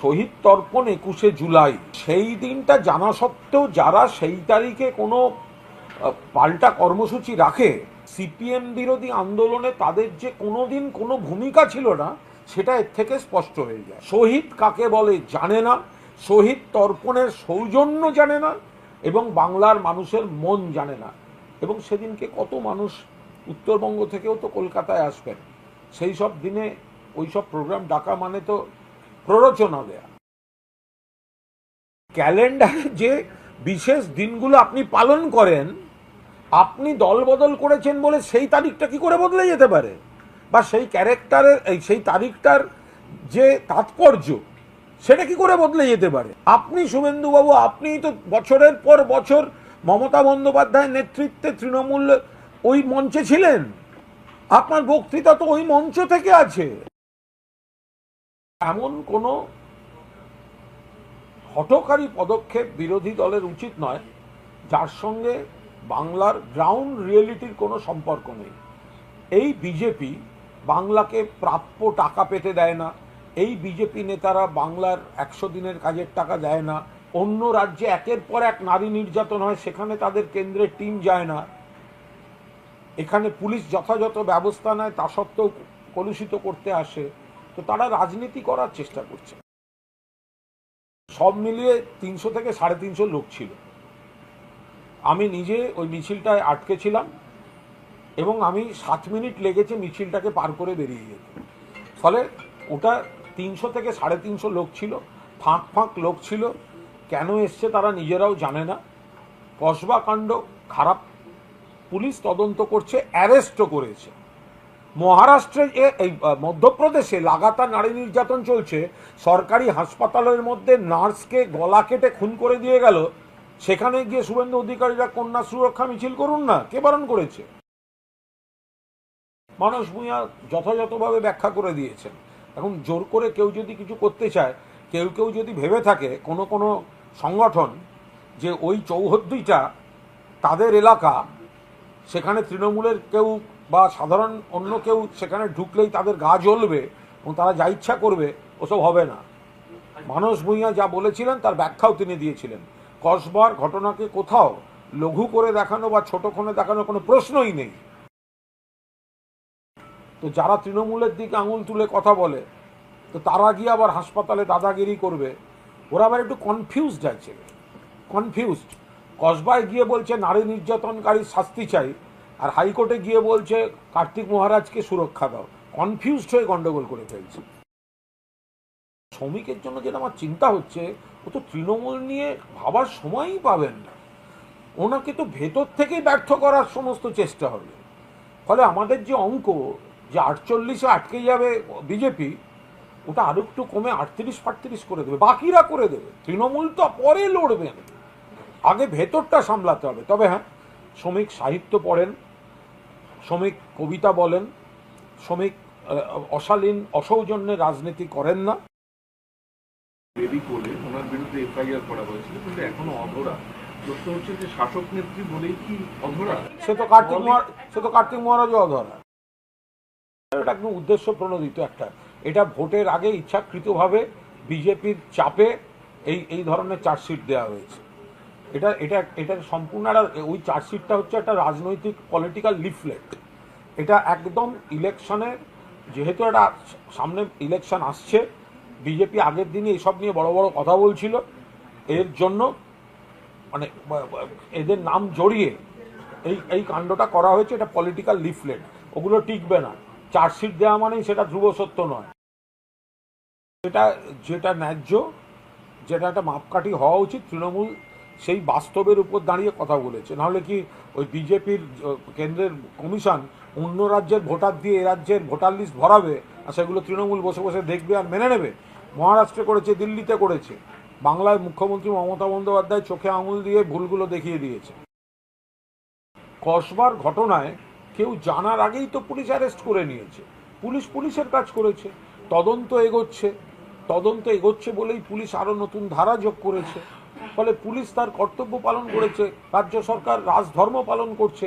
শহীদ তর্পণ একুশে জুলাই। সেই দিনটা জানা সত্ত্বেও যারা সেই তারিখে কোনো পাল্টা কর্মসূচি রাখে, সিপিএম বিরোধী আন্দোলনে তাদের যে কোনো দিন কোনো ভূমিকা ছিল না, সেটা এর থেকে স্পষ্ট হয়ে যায়। শহীদ কাকে বলে জানে না, শহীদ তর্পণের সৌজন্য জানে না এবং বাংলার মানুষের মন জানে না। এবং সেদিনকে কত মানুষ উত্তরবঙ্গ থেকেও তো কলকাতায় আসবেন। সেই সব দিনে ওই সব প্রোগ্রাম ডাকা মানে তো প্ররোচনা দেয়া। ক্যালেন্ডারে যে বিশেষ দিনগুলো আপনি পালন করেন, আপনি দল বদল করেছেন বলে সেই তারিখটা কি করে বদলে যেতে পারে? বা সেই ক্যারেক্টারের, এই সেই তারিখটার যে তাৎপর্য, সেটা কি করে বদলে যেতে পারে? আপনি শুভেন্দুবাবু, আপনি তো বছরের পর বছর মমতা বন্দ্যোপাধ্যায়ের নেতৃত্বে তৃণমূল ওই মঞ্চে ছিলেন। আপনার বক্তৃতা তো ওই মঞ্চ থেকে আছে। এমন কোনো হঠকারী পদক্ষেপ বিরোধী দলের উচিত নয়, যার সঙ্গে বাংলার গ্রাউন্ড রিয়েলিটির কোনো সম্পর্ক নেই। এই বিজেপি বাংলাকে প্রাপ্য টাকা পেতে দেয় না, এই বিজেপি নেতারা বাংলার একশো দিনের কাজের টাকা দেয় না, অন্য রাজ্যে একের পর এক নারী নির্যাতন হয়, সেখানে তাদের কেন্দ্রের টিম যায় না। এখানে পুলিশ যথাযথ ব্যবস্থা নেয়, তা সত্ত্বেও কলুষিত করতে আসে। তো তারা রাজনীতি করার চেষ্টা করছে। সব মিলিয়ে তিনশো থেকে সাড়ে তিনশো লোক ছিল। আমি নিজে ওই মিছিলটায় আটকে ছিলাম এবং আমি সাত মিনিট লেগেছে মিছিলটাকে পার করে বেরিয়ে যেতে। ফলে ওটা তিনশো থেকে সাড়ে তিনশো লোক ছিল, ফাঁক ফাঁক লোক ছিল। কেন এসছে তারা নিজেরাও জানে না। কসবা কাণ্ড খারাপ। পুলিশ তদন্ত করছে, অ্যারেস্টও করেছে। মহারাষ্ট্রে এই মধ্যপ্রদেশে লাগাতার নারী নির্যাতন চলছে। সরকারি হাসপাতালের মধ্যে নার্সকে গলা কেটে খুন করে দিয়ে গেল। সেখানে গিয়ে শুভেন্দু অধিকারীরা কন্যা সুরক্ষা মিছিল করুন না, কে বারণ করেছে? মানুষ ভূঁইয়া যথাযথভাবে ব্যাখ্যা করে দিয়েছেন। এখন জোর করে কেউ যদি কিছু করতে চায়, কেউ কেউ যদি ভেবে থাকে, কোনো কোনো সংগঠন যে ওই চৌহদ্দিটা তাদের এলাকা, সেখানে তৃণমূলের কেউ বা সাধারণ অন্য কেউ সেখানে ঢুকলেই তাদের গা জ্বলবে এবং তারা যা ইচ্ছা করবে, ওসব হবে না। মানস ভূঁইয়া যা বলেছিলেন, তার ব্যাখ্যাও তিনি দিয়েছিলেন। কসবার ঘটনাকে কোথাও লঘু করে দেখানো বা ছোট করে দেখানোর কোনো প্রশ্নই নেই। তো যারা তৃণমূলের দিকে আঙুল তুলে কথা বলে, তো তারা গিয়ে আবার হাসপাতালে দাদাগিরি করবে। ওরা আবার একটু কনফিউজড আছে। কনফিউজড কসবায় গিয়ে বলছে, নারী নির্যাতনকারী শাস্তি চাই। আর হাইকোর্টে গিয়ে বলছে, কার্তিক মহারাজকে সুরক্ষা দাও। কনফিউজড হয়ে গন্ডগোল করে ফেলছে। শ্রমিকের জন্য যেটা আমার চিন্তা হচ্ছে, ও তো তৃণমূল নিয়ে ভাবার সময়ই পাবেন না। ওনাকে তো ভেতর থেকেই ব্যর্থ করার সমস্ত চেষ্টা হবে। ফলে আমাদের যে অঙ্ক, যে আটচল্লিশে আটকে যাবে বিজেপি, ওটা আরও একটু কমে আটত্রিশ ফাটত্রিশ করে দেবে। বাকিরা করে দেবে। তৃণমূল তো পরে লড়বেন। আগে ভেতরটা সামলাতে হবে। তবে হ্যাঁ শ্রমিক সাহিত্য পড়েন শ্রমিক কবিতা বলেন শ্রমিক অশালীন অসৌজন্যের রাজনীতি করেন না। দেরি করে ওনার বিরুদ্ধে এফআইআর করা হয়েছিল কিন্তু এখনও অধরা। প্রশ্ন হচ্ছে যে শাসক নেত্রী বলেই কি অধরা? সে তো কার্তিক সে তো কার্তিক মহারাজও অধরা। এটা একদম উদ্দেশ্য প্রণোদিত একটা। এটা ভোটের আগে ইচ্ছাকৃতভাবে বিজেপির চাপে এই এই ধরনের চার্জশিট দেওয়া হয়েছে। এটা এটা এটা সম্পূর্ণ একটা, ওই চার্জশিটটা হচ্ছে একটা রাজনৈতিক পলিটিক্যাল লিফলেট এটা একদম ইলেকশনের যেহেতু একটা সামনে ইলেকশন আসছে বিজেপি আগের দিনে এসব নিয়ে বড় বড় কথা বলছিল। এর জন্য মানে এদের নাম জড়িয়ে এই এই কাণ্ডটা করা হয়েছে, এটা পলিটিক্যাল লিফলেট ওগুলো টিকবে না। চার্জশিট দেওয়া মানেই সেটা ধ্রুব সত্য নয়। যেটা যেটা ন্যায্য, যেটা একটা মাপকাঠি হওয়া উচিত, তৃণমূল সেই বাস্তবের উপর দাঁড়িয়ে কথা বলেছে। নাহলে কি ওই বিজেপির কেন্দ্রের কমিশন অন্য রাজ্যের ভোটার দিয়ে এ রাজ্যের ভোটার লিস্ট ভরাবে আর সেগুলো তৃণমূল বসে বসে দেখবে আর মেনে নেবে? মহারাষ্ট্রে করেছে, দিল্লিতে করেছে। বাংলায় মুখ্যমন্ত্রী মমতা বন্দ্যোপাধ্যায় চোখে আঙুল দিয়ে ভুলগুলো দেখিয়ে দিয়েছে। কসবার ঘটনায় কেউ জানার আগেই তো পুলিশ অ্যারেস্ট করে নিয়েছে। পুলিশ পুলিশের কাজ করেছে, তদন্ত এগোচ্ছে তদন্ত এগোচ্ছে বলেই পুলিশ আরও নতুন ধারা যোগ করেছে। ফলে পুলিশ তার কর্তব্য পালন করেছে রাজ্য সরকার রাজধর্ম পালন করছে।